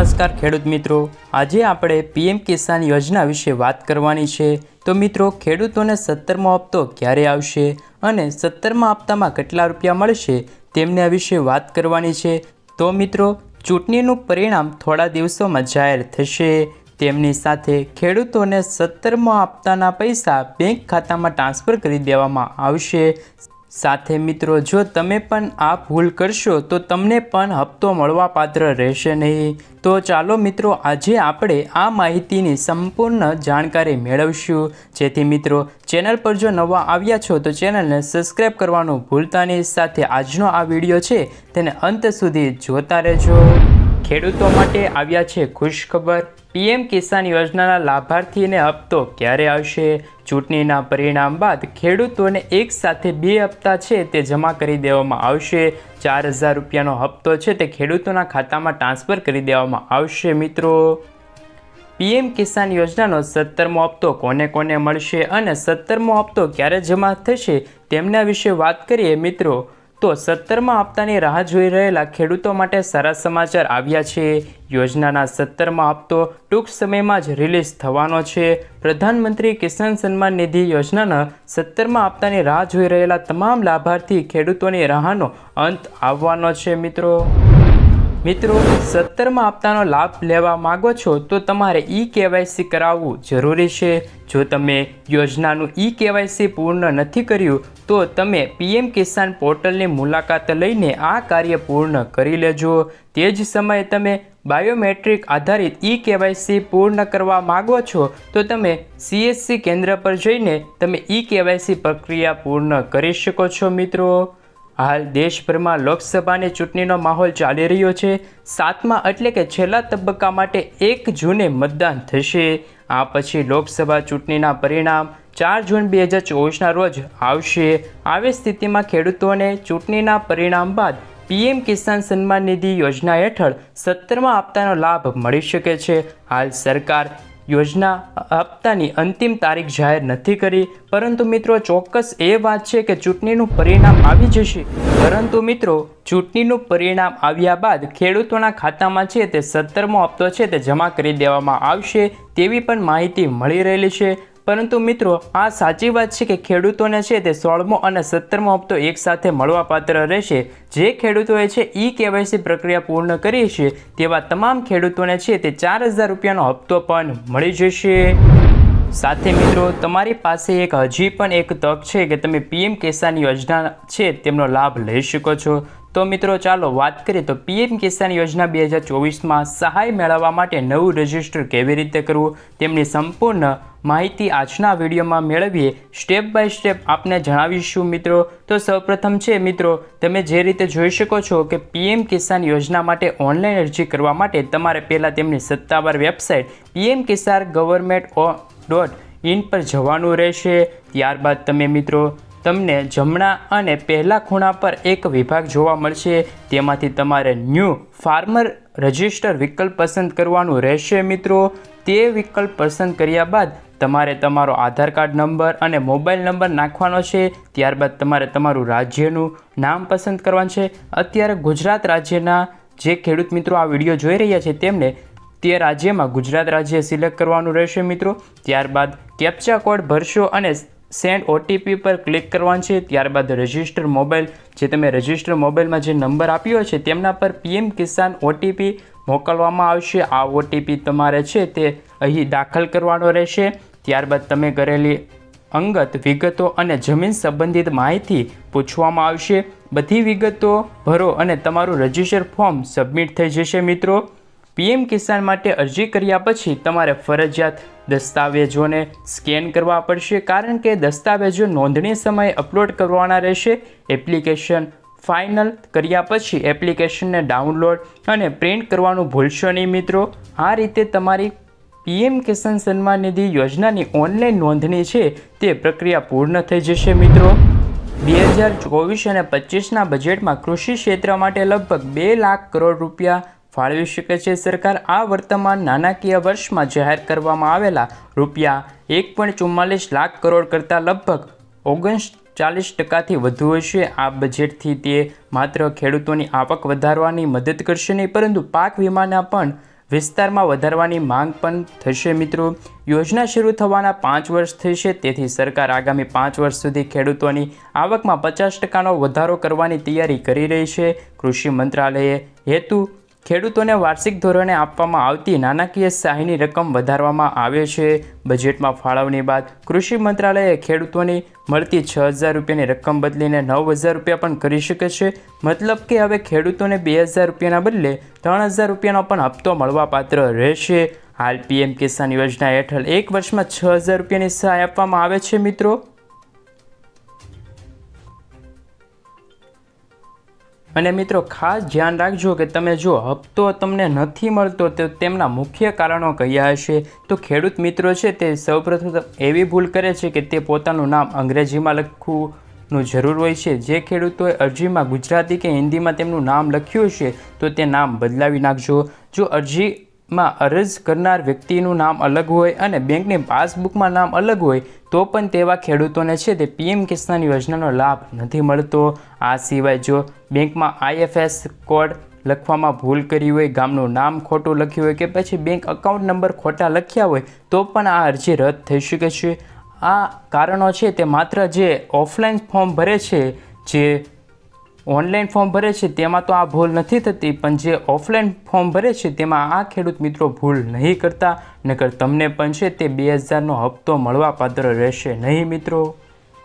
નમસ્કાર ખેડૂત મિત્રો. આજે આપણે પીએમ કિસાન યોજના વિશે વાત કરવાની છે. તો મિત્રો, ખેડૂતોને સત્તરમો હપ્તો ક્યારે આવશે અને સત્તરમા હપ્તામાં કેટલા રૂપિયા મળશે તેમને વિશે વાત કરવાની છે. તો મિત્રો, ચૂંટણીનું પરિણામ થોડા દિવસોમાં જાહેર થશે. તેમની સાથે ખેડૂતોને સત્તરમો હપ્તાના પૈસા બેંક ખાતામાં ટ્રાન્સફર કરી દેવામાં આવશે. સાથે મિત્રો, જો તમે પણ આ ભૂલ કરશો, તો તમને પણ હપ્તો મળવા પાત્ર રહેશે નહીં. તો ચાલો મિત્રો, આજે આપણે આ માહિતીની સંપૂર્ણ જાણકારી મેળવશું. જેથી મિત્રો, ચેનલ પર જો નવા આવ્યા છો, તો ચેનલને સબસ્ક્રાઈબ કરવાનું ભૂલતા નહીં. સાથે આજનો આ વીડિયો છે, તેને અંત સુધી જોતા રહેજો. ખેડૂતો માટે આવ્યા છે ખુશખબર. પીએમ કિસાન યોજનાના લાભાર્થીને હપ્તો ક્યારે આવશે? ચૂંટણીના પરિણામ બાદ ખેડૂતોને એક સાથે બે હપ્તા છે તે જમા કરી દેવામાં આવશે. ચાર હજાર રૂપિયાનો હપ્તો છે તે ખેડૂતોના ખાતામાં ટ્રાન્સફર કરી દેવામાં આવશે, મિત્રો. પીએમ કિસાન યોજનાનો સત્તરમો હપ્તો કોને કોને મળશે અને સત્તરમો હપ્તો ક્યારે જમા થશે તેમના વિશે વાત કરીએ, મિત્રો. તો સત્તરમા હપ્તાની રાહ જોઈ રહેલા ખેડૂતો માટે સારા સમાચાર આવ્યા છે. યોજનાના સત્તરમા હપ્તો ટૂંક સમયમાં જ રિલીઝ થવાનો છે. પ્રધાનમંત્રી કિસાન સન્માન નિધિ યોજનાના સત્તરમા હપ્તાની રાહ જોઈ રહેલા તમામ લાભાર્થી ખેડૂતોની રાહનો અંત આવવાનો છે મિત્રો. મિત્રો, સત્તરમાં હપ્તાનો લાભ લેવા માગો છો તો તમારે ઈ કેવાયસી કરાવવું જરૂરી છે. જો તમે યોજનાનું ઈ કેવાયસી પૂર્ણ નથી કર્યું, તો તમે પીએમ કિસાન પોર્ટલની મુલાકાત લઈને આ કાર્ય પૂર્ણ કરી લેજો. તે જ સમયે તમે બાયોમેટ્રિક આધારિત ઈ કેવાયસી પૂર્ણ કરવા માગો છો, તો તમે સીએસસી કેન્દ્ર પર જઈને તમે ઈ કેવાયસી પ્રક્રિયા પૂર્ણ કરી શકો છો મિત્રો. હાલ દેશભરમાં લોકસભાની ચૂંટણીનો માહોલ ચાલી રહ્યો છે. સાતમા એટલે કે છેલ્લા તબક્કા માટે એક જૂને મતદાન થશે. આ પછી લોકસભા ચૂંટણીના પરિણામ ચાર જૂન બે હજાર ચોવીસના રોજ આવશે. આવી સ્થિતિમાં ખેડૂતોને ચૂંટણીના પરિણામ બાદ પીએમ કિસાન સન્માન નિધિ યોજના હેઠળ સત્તરમા હપ્તાનો લાભ મળી શકે છે. હાલ સરકાર યોજના હપ્તાની અંતિમ તારીખ જાહેર નથી કરી. પરંતુ મિત્રો, ચોક્કસ એ વાત છે કે ચૂંટણીનું પરિણામ આવી જશે. પરંતુ મિત્રો, ચૂંટણીનું પરિણામ આવ્યા બાદ ખેડૂતોના ખાતામાં છે તે સત્તરમો હપ્તો છે તે જમા કરી દેવામાં આવશે તેવી પણ માહિતી મળી રહેલી છે. પરંતુ મિત્રો, આ સાચી વાત છે કે ખેડૂતોને છે તે સોળમો અને સત્તરમો હપ્તો એકસાથે મળવાપાત્ર રહેશે. જે ખેડૂતોએ છે ઈ કેવાયસી પ્રક્રિયા પૂર્ણ કરી છે, તેવા તમામ ખેડૂતોને છે તે ચાર હજાર રૂપિયાનો હપ્તો પણ મળી જશે. સાથે મિત્રો, તમારી પાસે એક હજી પણ એક તક છે કે તમે પીએમ કિસાન યોજના છે તેમનો લાભ લઈ શકો છો. તો મિત્રો, ચાલો વાત કરીએ તો પીએમ કિસાન યોજના બે હજાર ચોવીસમાં સહાય મેળવવા માટે નવું રજિસ્ટર કેવી રીતે કરવું તેમની સંપૂર્ણ માહિતી આજના વિડીયોમાં મેળવીએ. સ્ટેપ બાય સ્ટેપ આપને જણાવીશું મિત્રો. તો સૌપ્રથમ છે મિત્રો, તમે જે રીતે જોઈ શકો છો કે પીએમ કિસાન યોજના માટે ઓનલાઈન અરજી કરવા માટે તમારે પહેલાં તેમની સત્તાવાર website PM Kisan government dot in પર જવાનું રહેશે. ત્યારબાદ તમે મિત્રો, તમને જમણા અને પહેલા ખૂણા પર એક વિભાગ જોવા મળશે. તેમાંથી તમારે ન્યૂ ફાર્મર રજિસ્ટર વિકલ્પ પસંદ કરવાનું રહેશે મિત્રો. તે વિકલ્પ પસંદ કર્યા બાદ તમારે તમારો આધાર કાર્ડ નંબર અને મોબાઈલ નંબર નાખવાનો છે. ત્યારબાદ તમારે તમારું રાજ્યનું નામ પસંદ કરવાનું છે. અત્યારે ગુજરાત રાજ્યના જે ખેડૂત મિત્રો આ વીડિયો જોઈ રહ્યા છે તેમને તે રાજ્યમાં ગુજરાત રાજ્ય સિલેક્ટ કરવાનું રહેશે મિત્રો. ત્યારબાદ કેપ્ચા કોડ ભરશો અને સેન્ડ ઓટીપી પર ક્લિક કરવાનું છે. ત્યારબાદ રજિસ્ટર મોબાઈલ, જે તમે રજિસ્ટર મોબાઈલમાં જે નંબર આપ્યો છે, તેમના પર પીએમ કિસાન ઓટીપી મોકલવામાં આવશે. આ ઓટીપી તમારે છે તે અહીં દાખલ કરવાનો રહેશે. ત્યારબાદ તમે કરેલી અંગત વિગતો અને જમીન સંબંધિત માહિતી પૂછવામાં આવશે. બધી વિગતો ભરો અને તમારું રજિસ્ટર ફોર્મ સબમિટ થઈ જશે મિત્રો. પીએમ કિસાન માટે અરજી કર્યા પછી તમારે ફરજિયાત દસ્તાવેજોને સ્કેન કરવા પડશે કારણ કે દસ્તાવેજો નોંધણી સમયે અપલોડ કરવાના રહેશે. એપ્લિકેશન ફાઇનલ કર્યા પછી એપ્લિકેશનને ડાઉનલોડ અને પ્રિન્ટ કરવાનું ભૂલશો નહીં મિત્રો. આ રીતે તમારી પીએમ કિસાન સન્માન નિધિ યોજનાની ઓનલાઈન નોંધણી છે તે પ્રક્રિયા પૂર્ણ થઈ જશે મિત્રો. બે હજાર ચોવીસ અને પચીસના બજેટમાં કૃષિ ક્ષેત્ર માટે લગભગ બે લાખ કરોડ રૂપિયા ફાળવી શકે છે. સરકાર આ વર્તમાન નાણાકીય વર્ષમાં જાહેર કરવામાં આવેલા રૂપિયા એક પોઈન્ટ ચુમ્માલીસ લાખ કરોડ કરતાં લગભગ ઓગણ ચાલીસ ટકાથી વધુ હશે. આ બજેટથી તે માત્ર ખેડૂતોની આવક વધારવાની મદદ કરશે નહીં, પરંતુ પાક વીમાના પણ વિસ્તારમાં વધારવાની માંગ પણ થશે મિત્રો. યોજના શરૂ થવાના પાંચ વર્ષ થશે, તેથી સરકાર આગામી પાંચ વર્ષ સુધી ખેડૂતોની આવકમાં પચાસ ટકાનો વધારો કરવાની તૈયારી કરી રહી છે. કૃષિ મંત્રાલયે હેતુ ખેડૂતોને વાર્ષિક ધોરણે આપવામાં આવતી નાણાકીય સહાયની રકમ વધારવામાં આવે છે. બજેટમાં ફાળવણી બાદ કૃષિ મંત્રાલયે ખેડૂતોની મળતી છ હજાર રૂપિયાની રકમ બદલીને નવ હજાર રૂપિયા પણ કરી શકે છે. મતલબ કે હવે ખેડૂતોને બે હજાર રૂપિયાના બદલે ત્રણ હજાર રૂપિયાનો પણ હપ્તો મળવાપાત્ર રહેશે. હાલ પીએમ કિસાન યોજના હેઠળ એક વર્ષમાં છ હજાર રૂપિયાની સહાય આપવામાં આવે છે મિત્રો. અને મિત્રો, ખાસ ધ્યાન રાખજો કે તમે જો હપ્તો તમને નથી મળતો તો તેમના મુખ્ય કારણો કયા હશે? તો ખેડૂત મિત્રો છે તે સૌપ્રથમ એવી ભૂલ કરે છે કે તે પોતાનું નામ અંગ્રેજીમાં લખવું જરૂર હોય છે. જે ખેડૂતોએ અરજીમાં ગુજરાતી કે હિન્દીમાં તેમનું નામ લખ્યું છે તો તે નામ બદલાવી નાખજો. જો અરજીમાં અરજ કરનાર વ્યક્તિનું નામ અલગ હોય અને બેંકની પાસબુકમાં નામ અલગ હોય, તો પણ તેવા ખેડૂતોને છે તે પીએમ કિસાન યોજનાનો લાભ નથી મળતો. આ સિવાય જો બેંકમાં આઈએફએસ કોડ લખવામાં ભૂલ કરી હોય, ગામનું નામ ખોટું લખ્યું હોય કે પછી બેંક અકાઉન્ટ નંબર ખોટા લખ્યા હોય, તો પણ આ અરજી રદ થઈ શકે છે. આ કારણો છે તે માત્ર જે ઓફલાઈન ફોર્મ ભરે છે, જે ઓનલાઈન ફોર્મ ભરે છે, તેમાં તો આ ભૂલ નથી થતી, પણ જે ઓફલાઈન ફોર્મ ભરે છે, તેમાં આ ખેડૂત મિત્રો ભૂલ નહીં કરતા, નકર તમને પણ છે તે બે હજારનો હપ્તો મળવાપાત્ર રહેશે નહીં મિત્રો.